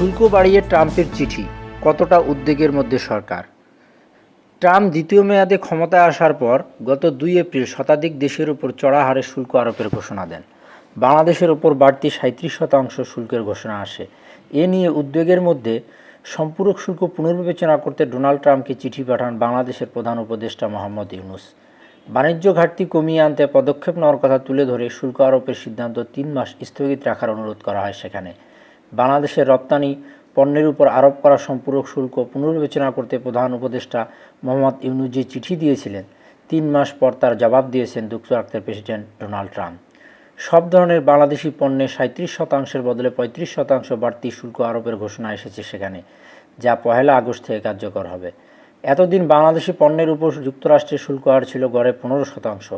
শুল্ক বাড়িয়ে ট্রাম্পের চিঠি, কতটা উদ্বেগের মধ্যে সরকার? ট্রাম্প দ্বিতীয় মেয়াদে ক্ষমতায় আসার পর গত দুই এপ্রিল শতাধিক দেশের উপর চড়া হারে শুল্ক আরোপের ঘোষণা দেন। বাংলাদেশের ওপর বাড়তি সাঁত্রিশ শতাংশ শুল্কের ঘোষণা আসে। এ নিয়ে উদ্বেগের মধ্যে সম্পূরক শুল্ক পুনর্বিবেচনা করতে ডোনাল্ড ট্রাম্পকে চিঠি পাঠান বাংলাদেশের প্রধান উপদেষ্টা মোহাম্মদ ইউনুস। বাণিজ্য ঘাটতি কমিয়ে আনতে পদক্ষেপ নেওয়ার কথা তুলে ধরে শুল্ক আরোপের সিদ্ধান্ত তিন মাস স্থগিত রাখার অনুরোধ করা হয় সেখানে। বাংলাদেশের রপ্তানি পণ্যের উপর আরোপ করা সম্পূরক শুল্ক পুনর্বিবেচনা করতে প্রধান উপদেষ্টা মোহাম্মদ ইউনুস যে চিঠি দিয়েছিলেন, তিন মাস পর তার জবাব দিয়েছেন যুক্তরাষ্ট্রের প্রেসিডেন্ট ডোনাল্ড ট্রাম্প। সব ধরনের বাংলাদেশি পণ্যে সাঁত্রিশ শতাংশের বদলে পঁয়ত্রিশ শতাংশ বাড়তি শুল্ক আরোপের ঘোষণা এসেছে সেখানে, যা পহেলা আগস্ট থেকে কার্যকর হবে। এতদিন বাংলাদেশি পণ্যের উপর যুক্তরাষ্ট্রের শুল্ক হার ছিল গড়ে পনেরো শতাংশ।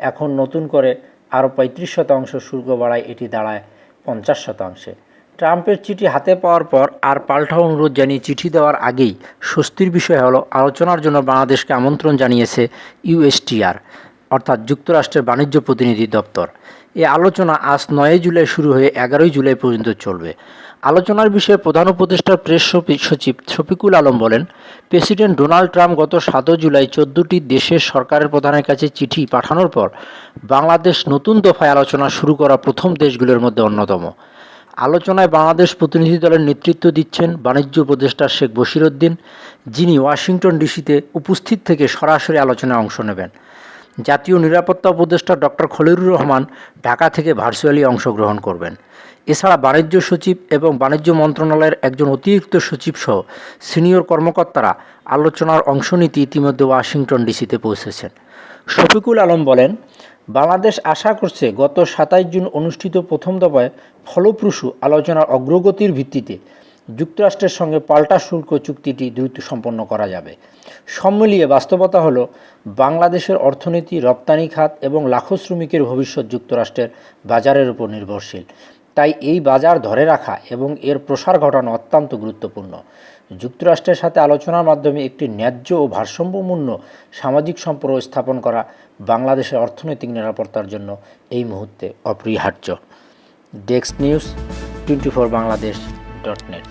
এখন নতুন করে আরও পঁয়ত্রিশ শতাংশ শুল্ক বাড়ায় এটি দাঁড়ায় পঞ্চাশ শতাংশে। ট্রাম্পের চিঠি হাতে পাওয়ার পর আর পাল্টা অনুরোধ জানিয়ে চিঠি দেওয়ার আগেই স্বস্তির বিষয় হলো, আলোচনার জন্য বাংলাদেশকে আমন্ত্রণ জানিয়েছে ইউএসটিআর অর্থাৎ যুক্তরাষ্ট্রের বাণিজ্য প্রতিনিধি দপ্তর। এই আলোচনা আজ নয় জুলাই শুরু হয়ে এগারোই জুলাই পর্যন্ত চলবে। আলোচনার বিষয়ে প্রধান উপদেষ্টার প্রেস সচিব শফিকুল আলম বলেন, প্রেসিডেন্ট ডোনাল্ড ট্রাম্প গত সাতই জুলাই চোদ্দটি দেশের সরকারের প্রধানের কাছে চিঠি পাঠানোর পর বাংলাদেশ নতুন দফায় আলোচনা শুরু করা প্রথম দেশগুলোর মধ্যে অন্যতম। আলোচনায় বাংলাদেশ প্রতিনিধি দলের নেতৃত্ব দিচ্ছেন বাণিজ্য উপদেষ্টা শেখ বশিরউদ্দিন যিনি ওয়াশিংটন ডিসিতে উপস্থিত থেকে সরাসরি আলোচনায় অংশ নেবেন। জাতীয় নিরাপত্তা উপদেষ্টা ডক্টর খলিরুর রহমান ঢাকা থেকে ভার্চুয়ালি অংশগ্রহণ করবেন। এছাড়া বাণিজ্য সচিব এবং বাণিজ্য মন্ত্রণালয়ের একজন অতিরিক্ত সচিব সহ সিনিয়র কর্মকর্তারা আলোচনার অংশ নিতে ইতিমধ্যে ওয়াশিংটন ডিসিতে পৌঁছেছেন। শফিকুল আলম বলেন বাংলাদেশ আশা করছে গত সাতাইশ জুন অনুষ্ঠিত প্রথম দফায় ফলপ্রসূ আলোচনার অগ্রগতির ভিত্তিতে যুক্তরাষ্ট্রের সঙ্গে পাল্টা শুল্ক চুক্তিটি দ্রুত সম্পন্ন করা যাবে। সম্মিলিয়ে বাস্তবতা হল, বাংলাদেশের অর্থনীতি রপ্তানি খাত এবং লাখো শ্রমিকের ভবিষ্যৎ যুক্তরাষ্ট্রের বাজারের উপর নির্ভরশীল। তাই এই বাজার ধরে রাখা এবং এর প্রসার ঘটানো অত্যন্ত গুরুত্বপূর্ণ। যুক্তরাষ্ট্রের সাথে আলোচনার মাধ্যমে একটি ন্যায্য ও ভারসাম্যপূর্ণ সামাজিক সম্পর্ক স্থাপন করা বাংলাদেশের অর্থনৈতিক নিরাপত্তার জন্য এই মুহূর্তে অপরিহার্য। Desk news twenty four Bangladesh dot net.